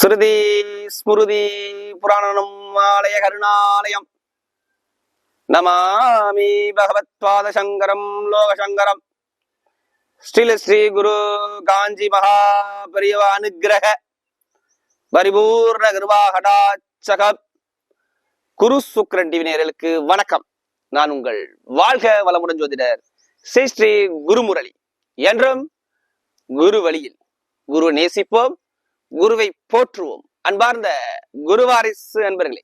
ஸ்ருதி ஸ்மிருதி புராணனும் ஆலய கருணாலயம். நமாமி பகவத்பாத சங்கரம் லோகசங்கரம். ஸ்ரீல ஸ்ரீ குரு காஞ்சி மகா பெரியவ அனுகிரக பரிபூர்ண கிருபாகடாச்சக. குரு சுக்ரன் டிவி வணக்கம். நான் உங்கள் வாழ்க வளமுடன் ஜோதிடர் ஸ்ரீ ஸ்ரீ குருமுரளி. என்றும் குரு வழியில் குரு நேசிப்போம். குருவை போற்றுவோம். அன்பார்ந்த குருவாரிசு அன்பர்களே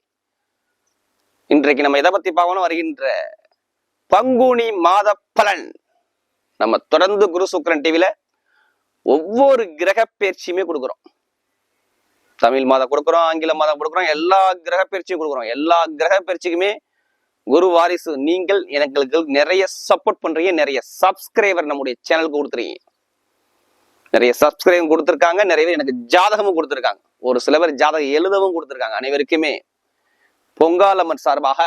இன்றைக்கு நம்ம எதை பத்தி பார்க்கணும்? வருகின்ற பங்குனி மாத பலன். நம்ம தொடர்ந்து குரு சுக்கரன் டிவில ஒவ்வொரு கிரக பயிற்சியுமே கொடுக்குறோம். தமிழ் மாதம் கொடுக்குறோம் ஆங்கில மாதம் கொடுக்குறோம் எல்லா கிரக பயிற்சியும் கொடுக்குறோம். எல்லா கிரக பயிற்சிக்குமே குரு வாரிசு நீங்கள் எனக்கு நிறைய சப்போர்ட் பண்றீங்க நிறைய சப்ஸ்கிரைபர் நம்முடைய சேனலுக்கு கொடுத்துறீங்க நிறைய சப்ஸ்கிரைபும் கொடுத்துருக்காங்க. நிறைய பேர் எனக்கு ஜாதகமும் கொடுத்துருக்காங்க. ஒரு சில பேர் ஜாதகம் எழுதவும் கொடுத்துருக்காங்க. அனைவருக்குமே பொங்காலம்மன் சார்பாக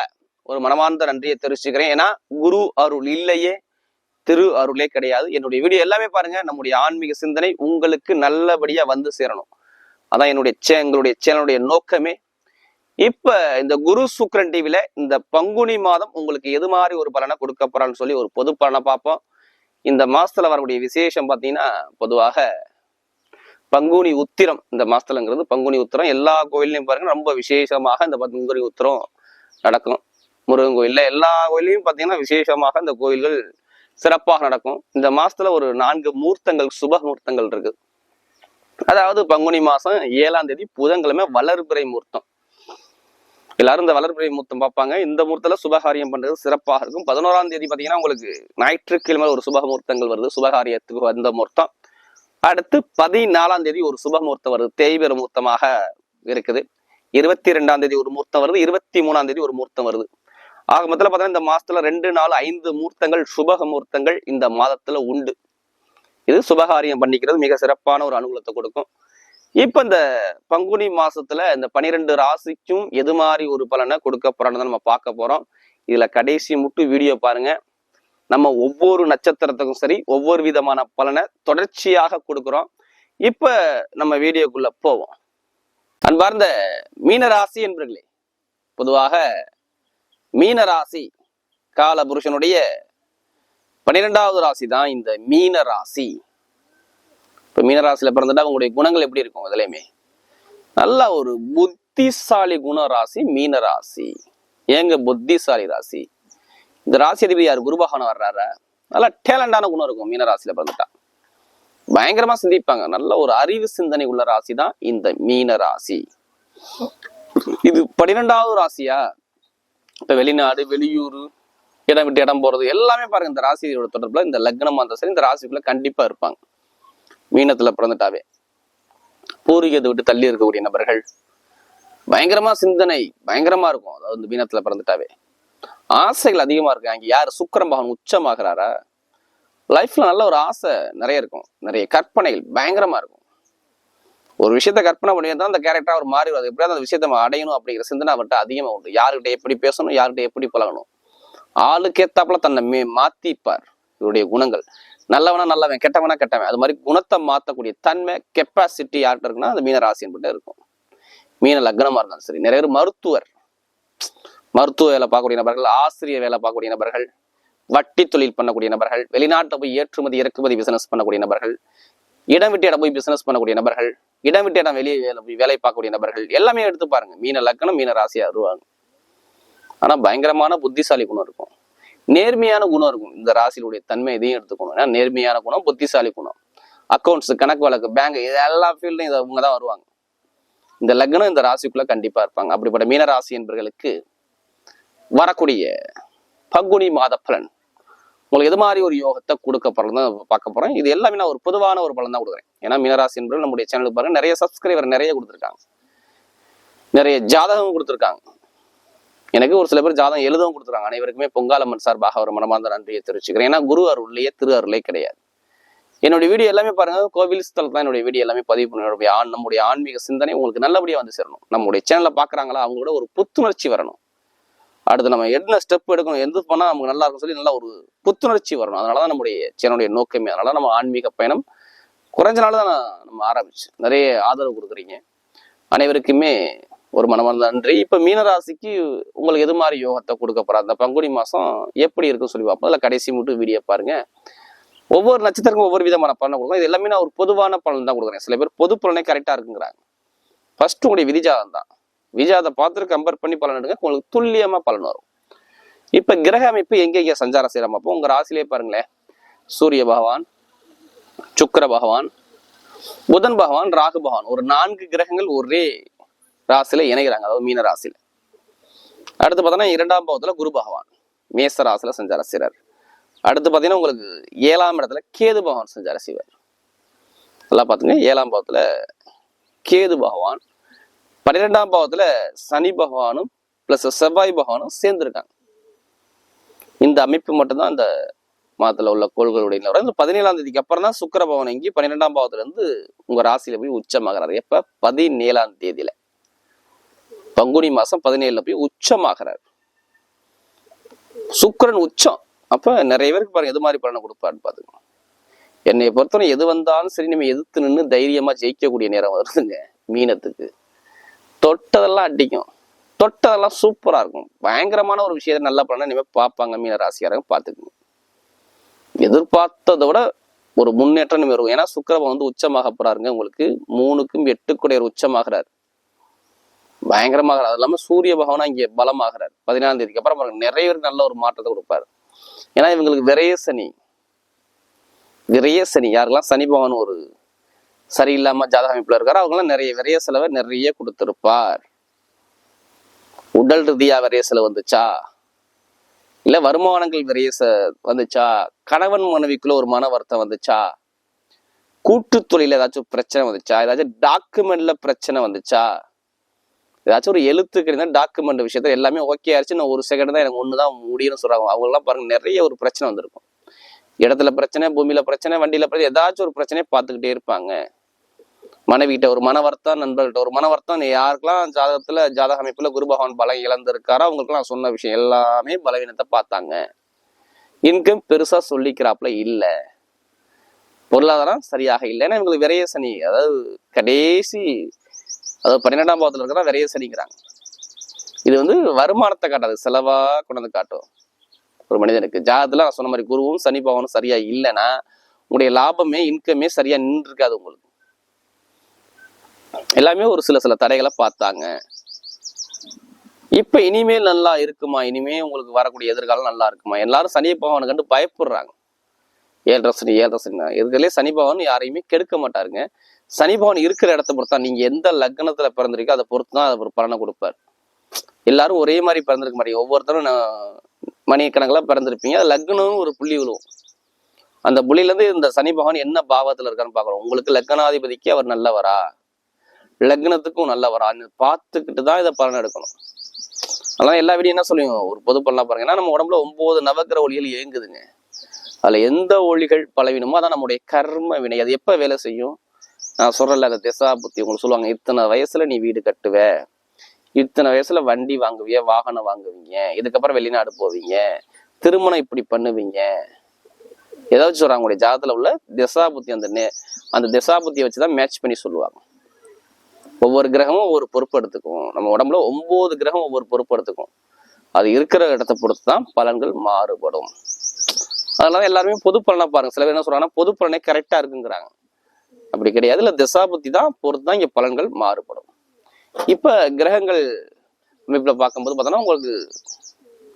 ஒரு மனமார்ந்த நன்றியை தெரிவிச்சுக்கிறேன். ஏன்னா குரு அருள் இல்லையே திரு அருளே கிடையாது. என்னுடைய வீடியோ எல்லாமே பாருங்க. நம்முடைய ஆன்மீக சிந்தனை உங்களுக்கு நல்லபடியா வந்து சேரணும். அதான் என்னுடைய சே எங்களுடைய சேனலுடைய நோக்கமே. இப்ப இந்த குரு சுக்ரன் டிவில இந்த பங்குனி மாதம் உங்களுக்கு எது மாதிரி ஒரு பலனை கொடுக்க போறான்னு சொல்லி ஒரு பொது பலனை பார்ப்போம். இந்த மாசத்துல வரக்கூடிய விசேஷம் பார்த்தீங்கன்னா பொதுவாக பங்குனி உத்திரம். இந்த மாசத்துலங்கிறது பங்குனி உத்திரம். எல்லா கோயிலையும் பாருங்க ரொம்ப விசேஷமாக இந்த பங்குனி உத்திரம் நடக்கும். முருகன் கோயில்ல எல்லா கோயிலையும் பார்த்தீங்கன்னா விசேஷமாக இந்த கோயில்கள் சிறப்பாக நடக்கும். இந்த மாசத்துல ஒரு நான்கு மூர்த்தங்கள் சுப மூர்த்தங்கள் இருக்கு. அதாவது பங்குனி மாசம் ஏழாம் தேதி புதன்கிழமை வளர்பிறை மூர்த்தம். எல்லாரும் இந்த வளர்பிறை மூர்த்தம் பார்ப்பாங்க. இந்த முகூர்த்தத்தில் சுபகாரியம் பண்றது சிறப்பாக இருக்கும். பதினோராம் தேதி பாத்தீங்கன்னா உங்களுக்கு ஞாயிற்றுக்கிழமை ஒரு சுப வருது. சுபகாரியத்துக்கு வந்த முகூர்த்தம். அடுத்து பதினாலாம் தேதி ஒரு சுப வருது. தேய்பெரு மூர்த்தமாக இருக்குது. இருபத்தி ரெண்டாம் தேதி ஒரு மூர்த்தம் வருது. இருபத்தி மூணாம் தேதி ஒரு மூர்த்தம் வருது. ஆக மொத்தத்தில் பார்த்தீங்கன்னா இந்த மாசத்துல ரெண்டு நாள் ஐந்து மூர்த்தங்கள் சுபக மூர்த்தங்கள் இந்த மாதத்துல உண்டு. இது சுபகாரியம் பண்ணிக்கிறது மிக சிறப்பான ஒரு அனுகூலத்தை கொடுக்கும். இப்ப இந்த பங்குனி மாசத்துல இந்த பனிரெண்டு ராசிக்கும் எது மாதிரி ஒரு பலனை கொடுக்க போறோம்னு நம்ம பார்க்க போறோம். இதுல கடைசி முட்டு வீடியோ பாருங்க. நம்ம ஒவ்வொரு நட்சத்திரத்துக்கும் சரி ஒவ்வொரு விதமான பலனை தொடர்ச்சியாக கொடுக்குறோம். இப்ப நம்ம வீடியோக்குள்ள போவோம். அன்பார்ந்த மீனராசி என்பர்களே பொதுவாக மீனராசி கால புருஷனுடைய பன்னிரெண்டாவது ராசி தான் இந்த மீன ராசி இப்போ மீனராசியில பிறந்துட்டா உங்களுடைய குணங்கள் எப்படி இருக்கும் அதுலேயுமே? நல்ல ஒரு புத்திசாலி குண ராசி மீன ராசி ஏங்க புத்திசாலி ராசி? இந்த ராசி அதிபதி யார்? குருபகவான் வர்றாரு? நல்ல டேலண்டான குணம் இருக்கும் மீன ராசியில பிறந்துட்டா. பயங்கரமா சிந்திப்பாங்க. நல்ல ஒரு அறிவு சிந்தனை உள்ள ராசி தான் இந்த மீன ராசி இது பன்னிரெண்டாவது ராசியா? இப்ப வெளிநாடு வெளியூர் இடம் விட்டு இடம் போறது எல்லாமே பாருங்க. இந்த ராசியோட தொடர்புல இந்த லக்னமா இருந்தா சரி இந்த ராசிக்குள்ள கண்டிப்பா இருப்பாங்க. மீனத்துல பிறந்துட்டாவே. பூர்வீகத்தை விட்டு தள்ளி இருக்கக்கூடிய நபர்கள் பயங்கரமா சிந்தனை பயங்கரமா இருக்கும். அதாவது இந்த மீனத்துல பிறந்துட்டாவே. ஆசைகள் அதிகமா இருக்கு. அங்க யார்? சுக்கரம் பகவான் உச்சமாகிறாரா? லைஃப்ல நல்ல ஒரு ஆசை நிறைய இருக்கும். நிறைய கற்பனைகள் பயங்கரமா இருக்கும். ஒரு விஷயத்த கற்பனை பண்ணியிருந்தா அந்த கேரக்டரா அவர் மாறி வருது எப்படியாவது அந்த விஷயத்த அடையணும் அப்படிங்கிற சிந்தனை அவர்கிட்ட அதிகமா உண்டு. யாருக்கிட்ட எப்படி பேசணும் யார்கிட்ட எப்படி பழகணும்? ஆளுக்கு ஏத்தாப்புல தன்னை மே மாத்திப்பார். இவருடைய குணங்கள். நல்லவனா நல்லவன் கெட்டவனா கெட்டவன். அது மாதிரி குணத்தை மாற்றக்கூடிய தன்மை கெப்பாசிட்டி யார்கிட்ட இருக்குன்னா அந்த மீன ராசி என்பட்டு இருக்கும். மீன லக்னமாக இருந்தாலும் சரி நிறைய பேர் மருத்துவர். மருத்துவ வேலை பார்க்கக்கூடிய நபர்கள் ஆசிரியர் வேலை பார்க்கக்கூடிய நபர்கள் வட்டி தொழில் பண்ணக்கூடிய நபர்கள் வெளிநாட்டில் போய் ஏற்றுமதி இறக்குமதி பிசினஸ் பண்ணக்கூடிய நபர்கள் இடம் விட்டு இடம் போய் பிசினஸ் பண்ணக்கூடிய நபர்கள் இடம் விட்டு இடம் வெளியே வேலை போய் வேலை பார்க்கக்கூடிய நபர்கள் எல்லாமே எடுத்து பாருங்க. மீன லக்னம் மீன ராசியா வருவாங்க ஆனா பயங்கரமான புத்திசாலி குணம் இருக்கும். நேர்மையான குணம் இருக்கும். இந்த ராசியிலுடைய தன்மை இதையும் எடுத்துக்கணும். ஏன்னா நேர்மையான குணம் புத்திசாலி குணம். அக்கௌண்ட்ஸ் கணக்கு வழக்கு பேங்க் இது எல்லா ஃபீல்டும் இதை அவங்க தான் வருவாங்க. இந்த லக்னம் இந்த ராசிக்குள்ள கண்டிப்பா இருப்பாங்க. அப்படிப்பட்ட மீன ராசி என்பர்களுக்கு வரக்கூடிய பங்குனி மாத பலன். உங்களுக்கு எது மாதிரி ஒரு யோகத்தை கொடுக்க பலன் தான் பார்க்க போறேன் இது எல்லாமே நான் ஒரு பொதுவான ஒரு பலன் தான் கொடுக்குறேன். ஏன்னா மீனராசி என்பது நம்முடைய சேனலுக்கு பாருங்க நிறைய சப்ஸ்கிரைபர் நிறைய கொடுத்துருக்காங்க. நிறைய ஜாதகம் கொடுத்துருக்காங்க. எனக்கு ஒரு சில பேர் ஜாதகம் எழுதவும் கொடுத்துருக்காங்க அனைவருக்குமே பொங்காலம்மன் சார்பாக ஒரு மனமார்ந்த நன்றியை தெரிவிச்சுக்கிறேன். ஏன்னா குரு அருள்லையே திரு அருளே கிடையாது. என்னுடைய வீடியோ எல்லாமே பாருங்க. கோவில் ஸ்தலத்தில் தான் என்னுடைய வீடியோ எல்லாமே பதிவு பண்ணுடைய ஆண் நம்முடைய ஆன்மீக சிந்தனை உங்களுக்கு நல்லபடியாக வந்து சேரணும். நம்முடைய சேனலை பார்க்குறாங்களா அவங்களோட ஒரு புத்துணர்ச்சி வரணும். அடுத்து நம்ம என்ன ஸ்டெப் எடுக்கணும் எந்த பண்ணால் நமக்கு நல்லா இருக்கும் சொல்லி நல்லா ஒரு புத்துணர்ச்சி வரணும். அதனாலதான் நம்முடைய சேனலுடைய நோக்கமே. அதனால நம்ம ஆன்மீக பயணம் குறைஞ்ச நாள் தான் நம்ம ஆரம்பிச்சு. நிறைய ஆதரவு கொடுக்குறீங்க. அனைவருக்குமே ஒரு மனமார்ந்த நன்றி. இப்ப மீனராசிக்கு உங்களுக்கு எது மாதிரி யோகத்தை கொடுக்க போறா அந்த பங்குனி மாசம் எப்படி இருக்குன்னு சொல்லி பார்ப்போம். அதில் கடைசி மட்டும் வீடியோ பாருங்க. ஒவ்வொரு நட்சத்திரக்கும் ஒவ்வொரு விதமான பலனை கொடுக்கணும் இது எல்லாமே நான் ஒரு பொதுவான பலன் தான் கொடுக்குறேன். சில பேர் பொது பலனே கரெக்டா இருக்குங்கிறாங்க. ஃபர்ஸ்ட் உங்களுடைய விதிஜாதம் தான். விஜாதை பார்த்துட்டு கம்பேர் பண்ணி பலன் எடுங்க. உங்களுக்கு துல்லியமா பலன் வரும். இப்ப கிரக அமைப்பு எங்க எங்க சஞ்சாரம் செய்யறோம் அப்போ உங்க ராசிலே பாருங்களேன். சூரிய பகவான் சுக்கர பகவான் புதன் பகவான் ராகு பகவான். ஒரு நான்கு கிரகங்கள் ஒரே ராசியில இணைகிறாங்க. அதாவது மீன ராசியில. அடுத்து பார்த்தோன்னா இரண்டாம் பாவத்துல குரு பகவான். மேச ராசியில சஞ்சார செய்கிறார் அடுத்து பார்த்தீங்கன்னா உங்களுக்கு ஏழாம் இடத்துல கேது பகவான் செஞ்சார செய்வார். எல்லாம் பார்த்தீங்கன்னா ஏழாம் பாவத்துல கேது பகவான். பன்னிரெண்டாம் பாவத்துல சனி பகவானும் பிளஸ் செவ்வாய் பகவானும் சேர்ந்துருக்காங்க. இந்த அமைப்பு மட்டும்தான் இந்த மாதத்துல உள்ள கோள்களுடைய நிலவரம். இந்த பதினேழாம் தேதிக்கு அப்புறம் தான் சுக்கர பவன் எங்கி பன்னிரெண்டாம் பாவத்துல இருந்து உங்க ராசியில போய் உச்சமாகிறார். எப்ப? பதினேழாம் தேதியில. பங்குனி மாசம் பதினேழுல போய் உச்சமாகிறார். சுக்கரன் உச்சம். அப்ப நிறைய பேருக்கு பாருங்க எது மாதிரி பலனை கொடுப்பாருன்னு பாத்துக்கணும். என்னை பொறுத்தவரை எது வந்தாலும் சரி நம்ம எதிர்த்து நின்று தைரியமா ஜெயிக்கக்கூடிய நேரம் வருதுங்க மீனத்துக்கு. தொட்டதெல்லாம் அடிக்கும். தொட்டதெல்லாம் சூப்பரா இருக்கும். பயங்கரமான ஒரு விஷயத்தை நல்லா பண்ண இனிமேல் பார்ப்பாங்க மீன ராசிக்காரங்க பார்த்துக்குங்க எதிர்பார்த்ததை விட ஒரு முன்னேற்றம் இனிமே இருக்கும். ஏன்னா சுக்கிரபம் வந்து உச்சமாக போறாருங்க உங்களுக்கு மூணுக்கும் எட்டுக்குடைய உச்சமாகிறார். பயங்கரமாகிறார் அது இல்லாம சூரிய பகவானா இங்கே பலமாகிறார். பதினாலாம் தேதிக்கு அப்புறம் பாருங்க நிறைய பேருக்கு நல்ல ஒரு மாற்றத்தை கொடுப்பாரு. ஏன்னா இவங்களுக்கு விரைய சனி. விரைய சனி. யாருக்கெல்லாம் சனி பகவான் ஒரு சரியில்லாம ஜாதக அமைப்புல இருக்காரோ அவங்களாம் நிறைய விரைய செலவை நிறைய கொடுத்திருப்பார். உடல் ரீதியா விரைய செலவு வந்துச்சா? இல்ல வருமானங்கள் விரைய வந்துச்சா? கணவன் மனைவிக்குள்ள ஒரு மன வருத்தம் வந்துச்சா? கூட்டு தொழில ஏதாச்சும் பிரச்சனை வந்துச்சா? ஏதாச்சும் டாக்குமெண்ட்ல பிரச்சனை வந்துச்சா? ஏதாச்சும் ஒரு எழுத்துக்கு இருந்தால் டாக்குமெண்ட் விஷயத்தில் எல்லாமே ஓகே ஆயிடுச்சு. நான் ஒரு செகண்ட் தான் எனக்கு ஒன்று தான் முடியும்னு சொல்கிறாங்க அவங்க எல்லாம் பாருங்க நிறைய ஒரு பிரச்சனை வந்திருக்கும். இடத்துல பிரச்சனை பூமியில பிரச்சனை வண்டியில் பிரச்சனை ஏதாச்சும் ஒரு பிரச்சனையை பார்த்துக்கிட்டே இருப்பாங்க. மனைவிகிட்ட ஒரு மன வருத்தம் ஒரு மன வருத்தம். யாருக்கெல்லாம் ஜாதகத்துல ஜாதக அமைப்புல குரு பகவான் பலம் இழந்திருக்காரோ அவங்களுக்குலாம் நான் சொன்ன விஷயம் எல்லாமே பலவீனத்தை பார்த்தாங்க. இன்கம் பெருசா சொல்லிக்கிறாப்புல இல்லை. பொருளாதாரம் சரியாக இல்லை. ஏன்னா இவங்களுக்கு விரைய சனி அதாவது கடைசி அதாவது பன்னிரெண்டாம் பாவத்தில் இருக்கிறதா விரைய சனிங்கிறாங்க. இது வந்து வருமானத்தை காட்டாது செலவாக கொண்டு வந்து காட்டும். ஒரு மனிதனுக்கு ஜாதத்தில் நான் சொன்ன மாதிரி குருவும் சனி பகவானும் சரியாக இல்லைன்னா உங்களுடைய லாபமே இன்கமே சரியாக நின்று இருக்காது உங்களுக்கு. எல்லாமே ஒரு சில சில தடைகளை பார்த்தாங்க. இப்போ இனிமேல் நல்லா இருக்குமா? இனிமே உங்களுக்கு வரக்கூடிய எதிர்காலம் நல்லா இருக்குமா? எல்லாரும் சனி பகவானை கண்டு பயப்படுறாங்க. ஏழரை சனி ஏழரை சனி இருக்கிறதுலே சனி பகவான் யாரையுமே கெடுக்க மாட்டாருங்க. சனி பகவான் இருக்கிற இடத்த பொறுத்தா நீங்க எந்த லக்னத்துல பிறந்திருக்கோ அதை பொறுத்து தான் அவர் பலனை கொடுப்பார். எல்லாரும் ஒரே மாதிரி பிறந்திருக்க மாட்டீங்க. ஒவ்வொருத்தரும் நான் மணிக்கணக்கில் பிறந்திருப்பீங்க. அது லக்னம் ஒரு புள்ளி விழுவும். அந்த புள்ளியிலேருந்து இந்த சனி பகவான் என்ன பாவத்தில் இருக்கான்னு பார்க்குறோம். உங்களுக்கு லக்னாதிபதிக்கு அவர் நல்லவரா? லக்னத்துக்கும் நல்லவரான்னு பார்த்துக்கிட்டு தான் இதை பலன் எடுக்கணும். அதெல்லாம் எல்லா வீடியும் என்ன சொல்லுவோம் ஒரு பொது பலனாக பாருங்க. ஏன்னா நம்ம உடம்புல ஒம்பது நவக்கிர ஒளிகள் இயங்குதுங்க. அதில் எந்த ஒளிகள் பலவீனமோ அதான் நம்முடைய கர்ம வினை. அது எப்போ வேலை செய்யும்? நான் சொல்கிறல அந்த திசா புத்தி உங்களுக்கு சொல்லுவாங்க இத்தனை வயசுல நீ வீடு கட்டுவ. இத்தனை வயசுல வண்டி வாங்குவீங்க வாகனம் வாங்குவீங்க. இதுக்கப்புறம் வெளிநாடு போவீங்க. திருமணம் இப்படி பண்ணுவீங்க. ஏதாச்சும் சொல்றாங்க உங்களுடைய ஜாதத்துல உள்ள திசா புத்தி அந்த நே அந்த திசா புத்தியை வச்சுதான் மேட்ச் பண்ணி சொல்லுவாங்க. ஒவ்வொரு கிரகமும் ஒவ்வொரு பொறுப்பு எடுத்துக்கும். நம்ம உடம்புல ஒன்பது கிரகம் ஒவ்வொரு பொறுப்பு எடுத்துக்கும். அது இருக்கிற இடத்தை பொறுத்து தான் பலன்கள் மாறுபடும். அதனால எல்லாருமே பொது பலனா பாருங்க. சில பேர் என்ன சொல்றாங்கன்னா பொது பலனே கரெக்டா இருக்குங்கிறாங்க. அப்படி கிடையாது. இல்ல திசாபுத்தி தான் பொறுத்து தான் இங்க பலன்கள் மாறுபடும். இப்ப கிரகங்கள் அமைப்பில் பார்க்கும்போது பார்த்தோன்னா உங்களுக்கு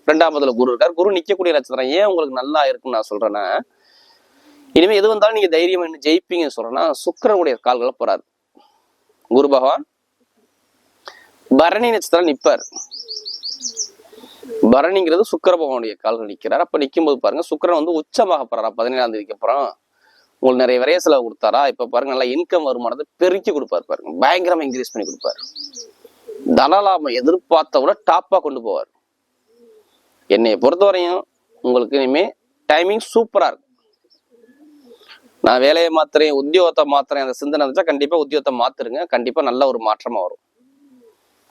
ரெண்டாம் முதல்ல குரு இருக்கார். குரு நிக்கக்கூடிய நட்சத்திரம் ஏன் உங்களுக்கு நல்லா இருக்குன்னு நான் சொல்றேன்னா இனிமே எது வந்தாலும் நீங்க தைரியம் என்ன ஜெயிப்பீங்கன்னு சொல்றேன்னா சுக்கிரனுடைய கால்களை போறாரு. குரு பகவான் பரணி நட்சத்திரம் நிற்பார் பரணிங்கிறது சுக்கர பகவானுடைய கால்கள் நிற்கிறார் அப்ப நிற்கும்போது பாருங்க சுக்கரன் வந்து உச்சமாக போகிறாரா பதினேழாம் தேதிக்கு அப்புறம். உங்களுக்கு நிறைய விரைய செலவு கொடுத்தாரா? இப்போ பாருங்க நல்லா இன்கம் வருமானத்தை பெருக்கி கொடுப்பாரு பாருங்க. பயங்கரமாக இன்க்ரீஸ் பண்ணி கொடுப்பாரு. தனலாபம் எதிர்பார்த்த விட டாப்பாக கொண்டு போவார். என்னையை பொறுத்தவரையும் உங்களுக்கு இனிமேல் டைமிங் சூப்பராக இருக்கும். நான் வேலையை மாத்துறேன் உத்தியோகத்தை மாத்துறேன் அந்த சிந்தனை இருந்துச்சா கண்டிப்பாக உத்தியோகத்தை மாத்துருங்க. கண்டிப்பாக நல்ல ஒரு மாற்றமாக வரும்.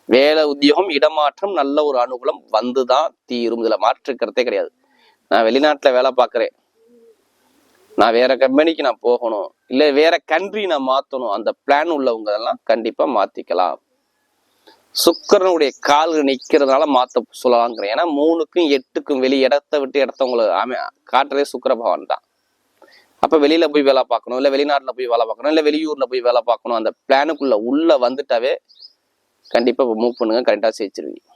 வேலை உத்தியோகம் இடமாற்றம் நல்ல ஒரு அனுகூலம் வந்து தான் தீரும். இதில் மாற்றுக்கிறதே கிடையாது. நான் வெளிநாட்டில் வேலை பார்க்குறேன். நான் வேற கம்பெனிக்கு நான் போகணும். இல்லை வேற கண்ட்ரி நான் மாற்றணும் அந்த பிளான் உள்ளவங்க எல்லாம் கண்டிப்பாக மாற்றிக்கலாம் சுக்கரனுடைய கால்கள் நிற்கிறதுனால மாற்ற சொல்லலாங்கிறேன். ஏன்னா மூணுக்கும் எட்டுக்கும் வெளி இடத்த விட்டு இடத்தவங்களை அமை காட்டுறதே சுக்கர பகவான் தான். அப்போ வெளியில் போய் வேலை பார்க்கணும் இல்லை வெளிநாட்டில் போய் வேலை பார்க்கணும் இல்லை வெளியூரில் போய் வேலை பார்க்கணும். அந்த பிளானுக்குள்ளே உள்ளே வந்துட்டாவே கண்டிப்பாக மூவ் பண்ணுங்க கரெக்டாக ஜெயிச்சிருவீங்க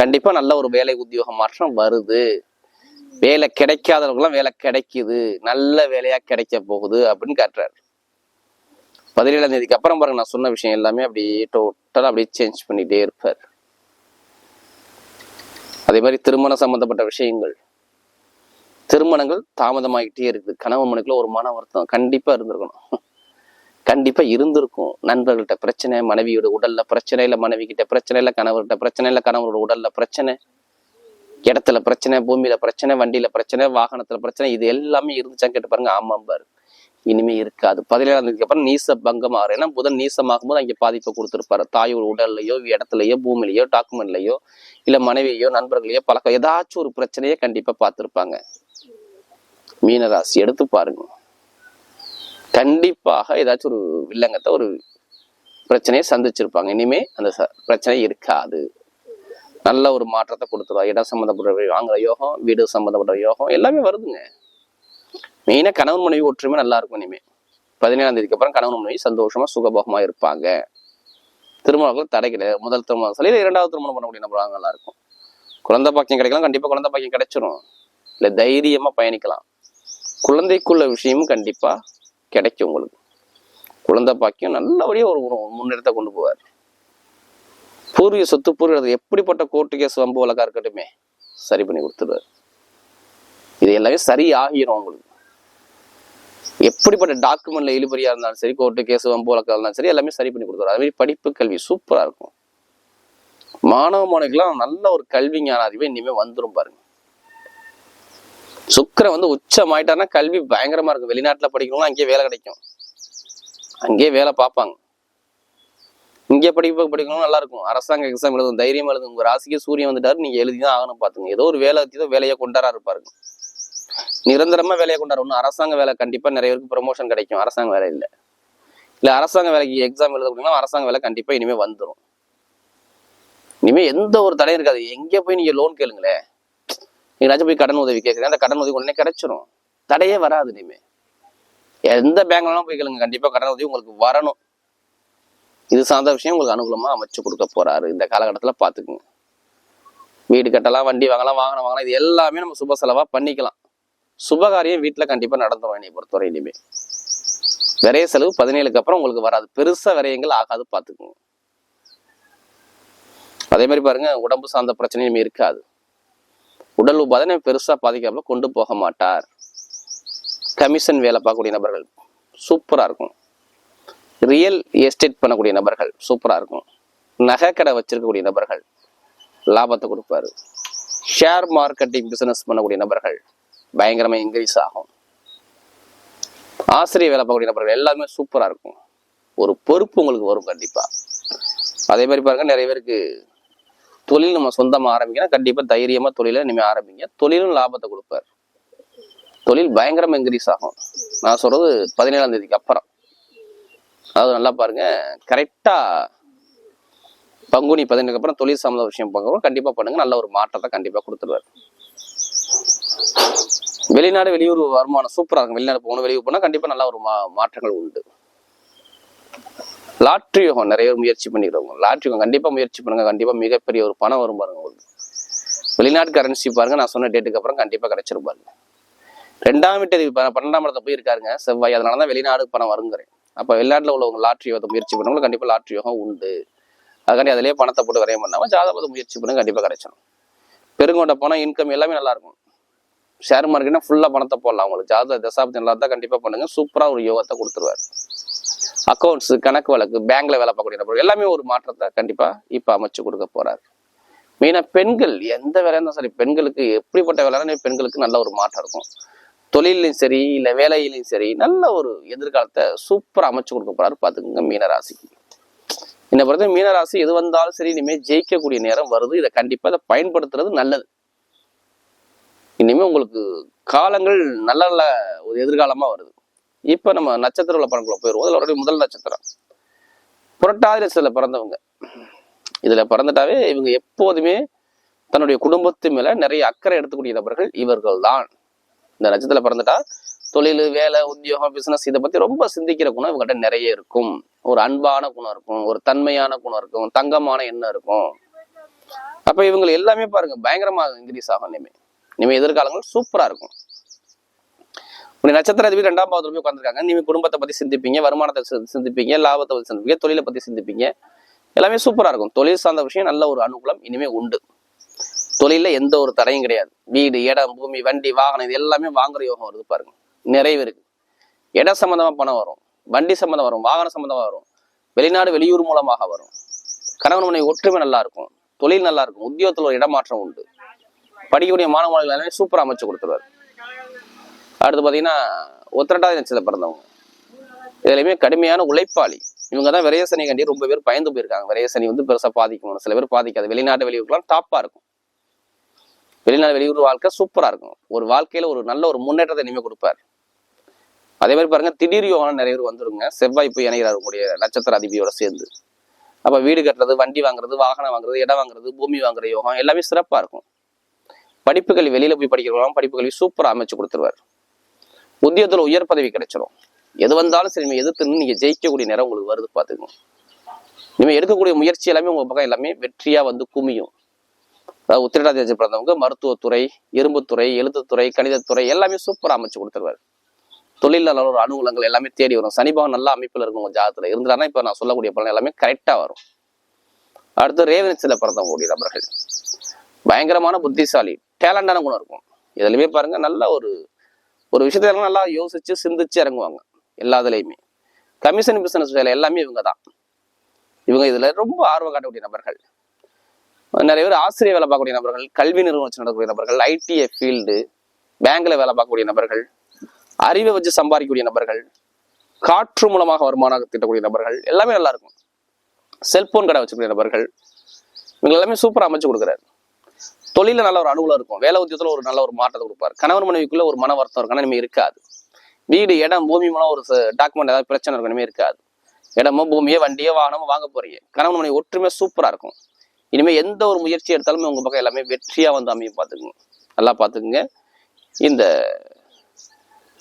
கண்டிப்பாக நல்ல ஒரு வேலை உத்தியோக மாற்றம் வருது. வேலை கிடைக்காதவங்களுக்குலாம் வேலை கிடைக்குது. நல்ல வேலையா கிடைக்க போகுது அப்படின்னு காட்டுறாரு. பதினேழாம் தேதிக்கு அப்புறம் பாருங்க நான் சொன்ன விஷயம் எல்லாமே அப்படியே டோட்டலாக அப்படியே சேஞ்ச் பண்ணிட்டே இருப்பார். அதே மாதிரி திருமணம் சம்பந்தப்பட்ட விஷயங்கள். திருமணங்கள் தாமதமாகிட்டே இருக்குது. கணவன் மனைக்குள்ள ஒரு மன வருத்தம் கண்டிப்பாக இருந்திருக்கணும். கண்டிப்பாக இருந்திருக்கும். நண்பர்கள்ட்ட பிரச்சனை மனைவியோட உடல்ல பிரச்சனை இல்லை மனைவி கிட்ட பிரச்சனை இல்லை கணவர்கிட்ட பிரச்சனை இல்லை கணவரோட உடல்ல பிரச்சனை. இடத்துல பிரச்சனை பூமியில பிரச்சனை வண்டியில பிரச்சனை வாகனத்துல பிரச்சனை இது எல்லாமே இருந்துச்சான்னு கேட்டு பாருங்க. ஆமாம் பாரு. இனிமே இருக்காது. பதினேழாம் தேதிக்கு அப்புறம் நீச பங்கம் ஆறு ஏன்னா புதன் நீசமாகும் போது அங்கே பாதிப்பை கொடுத்துருப்பாரு. தாயோட உடல்லையோ இடத்துலையோ பூமிலையோ டாக்குமெண்ட்லையோ இல்லை மனைவியோ நண்பர்களையோ பழக்கம் ஏதாச்சும் ஒரு பிரச்சனையை கண்டிப்பா பார்த்துருப்பாங்க. மீனராசி எடுத்து பாருங்க. கண்டிப்பாக ஏதாச்சும் ஒரு வில்லங்கத்தை ஒரு பிரச்சனையை சந்திச்சிருப்பாங்க. இனிமே அந்த ச- பிரச்சனை இருக்காது. நல்ல ஒரு மாற்றத்தை கொடுத்துருவா இடம் சம்மந்தப்பட்ட வாங்குற யோகம் வீடு சம்மந்தப்பட்ட யோகம் எல்லாமே வருதுங்க. மெயினாக கணவன் மனைவி ஒற்றுமை நல்லா இருக்கும் இனிமேல் பதினேழாம் தேதிக்கு அப்புறம் கணவன் மனைவி சந்தோஷமா சுகபோகமா இருப்பாங்க. திருமணங்கள் தடை கிடையாது. முதல் திருமணம் சொல்லி இரண்டாவது திருமணம் பண்ணக்கூடிய நபராக நல்லா இருக்கும். குழந்தை பாக்கியம் கிடைக்கலாம் கண்டிப்பாக குழந்தை பாக்கியம் கிடைச்சிரும். இல்லை தைரியமாக பயணிக்கலாம். குழந்தைக்குள்ள விஷயமும் கண்டிப்பாக கிடைக்கும் உங்களுக்கு. குழந்தை பாக்கியம் நல்லபடியாக ஒரு ஒரு முன்னேற்றத்தை கொண்டு போவார். பூர்வீக சொத்து பூர்வீக எப்படிப்பட்ட கோர்ட்டு கேஸ் வம்பு வழக்காக இருக்கட்டுமே சரி பண்ணி கொடுத்துருவாரு இது எல்லாமே சரி ஆகிரும் உங்களுக்கு எப்படிப்பட்ட டாக்குமெண்ட்ல இழுபறியா இருந்தாலும் சரி கோர்ட்டு கேஸ் வம்பு வழக்காக இருந்தாலும் சரி எல்லாமே சரி பண்ணி கொடுத்துருவாரு அது மாதிரி படிப்பு கல்வி சூப்பரா இருக்கும். மாணவ மாணவிகளாம் நல்ல ஒரு கல்வி ஞானாதிபதி அறிவு இனிமே வந்துரும் பாருங்க. சுக்கிரன் வந்து உச்சம் ஆயிட்டாருன்னா கல்வி பயங்கரமா இருக்கும். வெளிநாட்டுல படிக்கணும்னா அங்கேயே வேலை கிடைக்கும். அங்கேயே வேலை பார்ப்பாங்க. இங்கே படிப்பு படிக்கணும் நல்லா இருக்கும் அரசாங்க எக்ஸாம் எழுதும் தைரியம் எழுதும். உங்க ராசிக்கு சூரியன் வந்துட்டாரு நீங்க எழுதிதான் ஆகணும் பாத்துங்க ஏதோ ஒரு வேலை ஏதோ வேலையை கொண்டாரா இருப்பாருங்க நிரந்தரமா வேலையை கொண்டாரு. ஒன்றும் அரசாங்க வேலை கண்டிப்பா நிறைய பேருக்கு ப்ரமோஷன் கிடைக்கும். அரசாங்க வேலை இல்ல. இல்ல அரசாங்க வேலைக்கு எக்ஸாம் எழுத அப்படின்னா அரசாங்க வேலை கண்டிப்பா இனிமே வந்துடும் இனிமே எந்த ஒரு தடையும் இருக்காது. எங்க போய் நீங்க லோன் கேளுங்களேன் நீங்களாச்சும் போய் கடன் உதவி கேட்குறேன் அந்த கடன் உதவி உடனே கிடைச்சிரும். தடையே வராது இனிமே. எந்த பேங்க்லாம் போய் கேளுங்க. கண்டிப்பா கடன் உதவி உங்களுக்கு வரணும். இது சார்ந்த விஷயம் உங்களுக்கு அனுகூலமாக அமைச்சு கொடுக்க போறாரு. இந்த காலகட்டத்தில் பார்த்துக்குங்க வீடு கட்டலாம் வண்டி வாங்கலாம் வாகனம் வாங்கலாம் இது எல்லாமே நம்ம சுப செலவாக பண்ணிக்கலாம். சுபகாரியம் வீட்டில் கண்டிப்பாக நடந்துடும் என்னை பொறுத்தவரை இனிமே. விரைய செலவு பதினேழுக்கு அப்புறம் உங்களுக்கு வராது. பெருசாக விரயங்கள் ஆகாது பார்த்துக்குங்க அதே மாதிரி பாருங்க உடம்பு சார்ந்த பிரச்சனையும் இருக்காது. உடல் உபாதனை பெருசாக பாதிக்காமல் கொண்டு போக மாட்டார். கமிஷன் வேலை பார்க்கக்கூடிய நபர்கள் சூப்பராக இருக்கும். ரியல் எஸ்டேட் பண்ணக்கூடிய நபர்கள் சூப்பராக இருக்கும். நகைக்கடை வச்சிருக்கக்கூடிய நபர்கள் லாபத்தை கொடுப்பாரு. ஷேர் மார்க்கெட்டிங் பிஸ்னஸ் பண்ணக்கூடிய நபர்கள் பயங்கரமாக இன்க்ரீஸ் ஆகும். ஆசிரியர் வேலை பார்க்கக்கூடிய நபர்கள் எல்லாமே சூப்பராக இருக்கும். ஒரு பொறுப்பு உங்களுக்கு வரும் கண்டிப்பாக அதே மாதிரி பாருங்க நிறைய பேருக்கு தொழில் நம்ம சொந்தமாக ஆரம்பிக்கணும் கண்டிப்பாக தைரியமாக தொழிலை இனிமேல் ஆரம்பிங்க. தொழிலும் லாபத்தை கொடுப்பார். தொழில் பயங்கரமாக இன்க்ரீஸ் ஆகும். நான் சொல்கிறது பதினேழாம் தேதிக்கு அப்புறம். அதாவது நல்லா பாருங்க. கரெக்டா பங்குனி பதினெட்டுக்கு அப்புறம் தொழில் சம்மந்த விஷயம் பார்க்க கண்டிப்பா பண்ணுங்க. நல்ல ஒரு மாற்றத்தை கண்டிப்பா கொடுத்துருவாரு. வெளிநாடு வெளியூர் வருமானம் சூப்பராக இருக்கும். வெளிநாடு போகணும் வெளியூர் போனா கண்டிப்பா நல்ல ஒரு மா மாற்றங்கள் உண்டு. லாட்ரி யோகம் நிறைய முயற்சி பண்ணிக்கிறவங்க. லாட்ரி யோகம் கண்டிப்பாக முயற்சி பண்ணுங்க. கண்டிப்பா மிகப்பெரிய ஒரு பணம் வரும் பாருங்க உங்களுக்கு. வெளிநாட்டு கரன்சி பாருங்க. நான் சொன்ன டேட்டுக்கு அப்புறம் கண்டிப்பா கிடைச்சிரும் பாருங்க. ரெண்டாம் வீட்டு பன்னெண்டாம் இடத்துல போய் இருக்காருங்க செவ்வாய். அதனாலதான் வெளிநாடு பணம் வருங்கிறேன். அப்ப வெளிநாட்டில் உள்ளவங்க லாட்ரி யோகத்தை முயற்சி பண்ணவங்களும் கண்டிப்பா லாட்ரி யோகம் உண்டு. அதுக்காண்டி அதிலேயே பணத்தை போட்டு வரையம் பண்ணாம ஜாதகத்தை முயற்சி பண்ணுங்க கண்டிப்பா கிடைச்சிடும் பெருங்கொண்ட பணம் இன்கம் எல்லாமே நல்லா இருக்கும். ஷேர் மார்க்கெட்னா ஃபுல்லா பணத்தை போடலாம். உங்களுக்கு ஜாதக தசாப்தி நல்லா தான் கண்டிப்பா பண்ணுங்க. சூப்பரா ஒரு யோகத்தை கொடுத்துருவார். அக்கௌண்ட்ஸ் கணக்கு வழக்கு பேங்க்ல வேலை பார்க்கக்கூடிய நபர்கள் எல்லாமே ஒரு மாற்றத்தை கண்டிப்பா இப்ப அமைச்சு கொடுக்க போறாரு. மெயினா பெண்கள் எந்த வேலையா இருந்தாலும் சரி பெண்களுக்கு எப்படிப்பட்ட வேலை பெண்களுக்கு நல்ல ஒரு மாற்றம் இருக்கும். தொழிலையும் சரி இல்லை வேலையிலையும் சரி நல்ல ஒரு எதிர்காலத்தை சூப்பராக அமைச்சு கொடுக்க போறாரு பார்த்துக்கோங்க மீனராசிக்கு என்னை பொறுத்த மீனராசி எது வந்தாலும் சரி இனிமேல் ஜெயிக்கக்கூடிய நேரம் வருது. இதை கண்டிப்பாக இதை பயன்படுத்துறது நல்லது. இனிமேல் உங்களுக்கு காலங்கள் நல்ல நல்ல ஒரு எதிர்காலமாக வருது. இப்போ நம்ம நட்சத்திர உள்ள படங்களை போயிடுவோம் அதில் அவருடைய முதல் நட்சத்திரம். புரட்டாதி சில பிறந்தவங்க. இதில் பிறந்துட்டாவே இவங்க எப்போதுமே தன்னுடைய குடும்பத்து மேல நிறைய அக்கறை எடுத்துக்கூடிய நபர்கள் இவர்கள் தான் இந்த நட்சத்திரத்துல பிறந்துட்டா தொழில் வேலை உத்தியோகம் பிசினஸ் இதை பத்தி ரொம்ப சிந்திக்கிற குணம் இவங்ககிட்ட நிறைய இருக்கும். ஒரு அன்பான குணம் இருக்கும் ஒரு தன்மையான குணம் இருக்கும் தங்கமான எண்ணம் இருக்கும். அப்ப இவங்க எல்லாமே பாருங்க பயங்கரமா இன்க்ரீஸ் ஆகும் இனிமே. இனிமே எதிர்காலங்கள் சூப்பரா இருக்கும். நட்சத்திர அதிபதி ரெண்டாம் பாவத்துல போய் உட்காந்துருக்காங்க நீங்க குடும்பத்தை பத்தி சிந்திப்பீங்க வருமானத்தை சிந்திப்பீங்க லாபத்தை பத்தி சிந்திப்பீங்க தொழிலை பத்தி சிந்திப்பீங்க. எல்லாமே சூப்பரா இருக்கும். தொழில் சார்ந்த விஷயம் நல்ல ஒரு அனுகூலம் இனிமே உண்டு. தொழில எந்த ஒரு தடையும் கிடையாது. வீடு இடம் பூமி வண்டி வாகனம் இது எல்லாமே வாங்குற யோகம் வருது பாருங்க. நிறைவு இருக்கு. இடம் சம்மந்தமாக பணம் வரும். வண்டி சம்மந்தம் வரும். வாகன சம்மந்தமாக வரும். வெளிநாடு வெளியூர் மூலமாக வரும். கணவன் மனைவி ஒற்றுமை நல்லா இருக்கும். தொழில் நல்லா இருக்கும். உத்தியோகத்துல ஒரு இடமாற்றம் உண்டு. படிக்கக்கூடிய மாணவ எல்லாமே சூப்பரா அமைச்சு கொடுத்துருவாரு. அடுத்து பாத்தீங்கன்னா ஒத்திரட்டாதி நட்சத்திரம் பிறந்தவங்க. இதுலையுமே கடுமையான உழைப்பாளி. இவங்க தான் விரைய சனி கண்டி ரொம்ப பேர் பயந்து போயிருக்காங்க. விரைய சனி வந்து பெருசா பாதிக்கும் சில பேர் பாதிக்காது. வெளிநாட்டு வெளியூருக்குலாம் டாப்பாக இருக்கும். வெளிநாடு வெளியூர் வாழ்க்கை சூப்பராக இருக்கும். ஒரு வாழ்க்கையில் ஒரு நல்ல ஒரு முன்னேற்றத்தை இனிமேல் கொடுப்பார். அதே மாதிரி பாருங்க திடீர் யோகம் நிறைய பேர் வந்துருங்க. செவ்வாய் போய் இணைகிறார் உங்களுடைய நட்சத்திர அதிபதியோட சேர்ந்து. அப்போ வீடு கட்டுறது வண்டி வாங்குறது வாகனம் வாங்குறது இடம் வாங்குறது பூமி வாங்குற யோகம் எல்லாமே சிறப்பாக இருக்கும். படிப்பு கல்வி போய் படிக்கிறவங்க படிப்பு கல்வி சூப்பராக அமைச்சு கொடுத்துருவார். உத்தியோகத்துல உயர் பதவி கிடைச்சிரும். எது வந்தாலும் சரி நீங்கள் எதிர்த்து நீங்கள் ஜெயிக்கக்கூடிய நேரம் உங்களுக்கு வருது பார்த்துக்கணும் நீங்கள் எடுக்கக்கூடிய முயற்சி எல்லாமே உங்கள் பக்கம் எல்லாமே வெற்றியாக வந்து குமியும். அதாவது உத்திரடாதி பிறந்தவங்க மருத்துவத்துறை இரும்புத்துறை எழுத்துத்துறை கணிதத்துறை எல்லாமே சூப்பராக அமைச்சு கொடுத்துருவாரு தொழிலாளர் ஒரு அனுகூலங்கள் எல்லாமே தேடி வரும். சனிபாவம் நல்ல அமைப்பில் இருக்கும் உங்கள் ஜாதகத்தில். இருந்தாருன்னா இப்போ நான் சொல்லக்கூடிய பலன் எல்லாமே கரெக்டாக வரும். அடுத்து ரேவனிச்சில் பிறந்தவங்களுடைய நபர்கள். பயங்கரமான புத்திசாலி டேலண்டான குணம் இருக்கும். இதுலையுமே பாருங்க நல்ல ஒரு ஒரு விஷயத்தை எல்லாம் நல்லா யோசிச்சு சிந்திச்சு இறங்குவாங்க. எல்லாத்துலயுமே. கமிஷன் பிசினஸ் வேலை எல்லாமே இவங்க தான் இவங்க இதில் ரொம்ப ஆர்வம் காட்டக்கூடிய நபர்கள். நிறைய பேர் ஆசிரியர் வேலை பார்க்கக்கூடிய நபர்கள் கல்வி நிறுவனம் வச்சு நடக்கக்கூடிய நபர்கள் ஐடிஐ ஃபீல்டு பேங்க்ல வேலை பார்க்கக்கூடிய நபர்கள் அறிவை வச்சு சம்பாதிக்கக்கூடிய நபர்கள் காற்று மூலமாக வருமானம் திட்டக்கூடிய நபர்கள் எல்லாமே நல்லா இருக்கும். செல்போன் கடை வச்சுக்கூடிய நபர்கள் இவங்க எல்லாமே சூப்பராக அமைச்சு கொடுக்குறாரு. தொழில நல்ல ஒரு அனுகூலம் இருக்கும். வேலை உத்தியத்தில் ஒரு நல்ல ஒரு மாற்றத்தை கொடுப்பாரு. கணவன் மனைவிக்குள்ள ஒரு மன வருத்தம் இருக்கும். இனிமே இருக்காது. வீடு இடம் பூமி மூலம் ஒரு டாக்குமெண்ட் ஏதாவது பிரச்சனை இருக்கணுமே இருக்காது. இடமோ பூமியோ வண்டியோ வாகனமோ வாங்க போறீங்க. கணவன் மனைவி ஒற்றுமை சூப்பராக இருக்கும். இனிமேல் எந்த ஒரு முயற்சி எடுத்தாலுமே உங்கள் பக்கம் எல்லாமே வெற்றியாக வந்து அமையும் பார்த்துக்குங்க. நல்லா பார்த்துக்குங்க. இந்த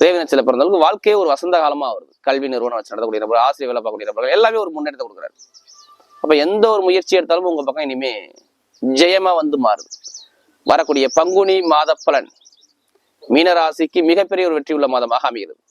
ரேவனச்சில பிறந்தவங்களுக்கு வாழ்க்கையே ஒரு வசந்த காலமாக வருது. கல்வி நிறுவனம் வச்சு நடத்தக்கூடிய நபர் ஆசிரியர் வேலை பார்க்கக்கூடிய நபர்கள் எல்லாமே ஒரு முன்னேற்றத்தை கொடுக்குறாரு. அப்போ எந்த ஒரு முயற்சி எடுத்தாலும் உங்கள் பக்கம் இனிமே ஜெயமாக வந்து மாறுது. வரக்கூடிய பங்குனி மாத பலன் மீனராசிக்கு மிகப்பெரிய ஒரு வெற்றி உள்ள மாதமாக அமைகிறது.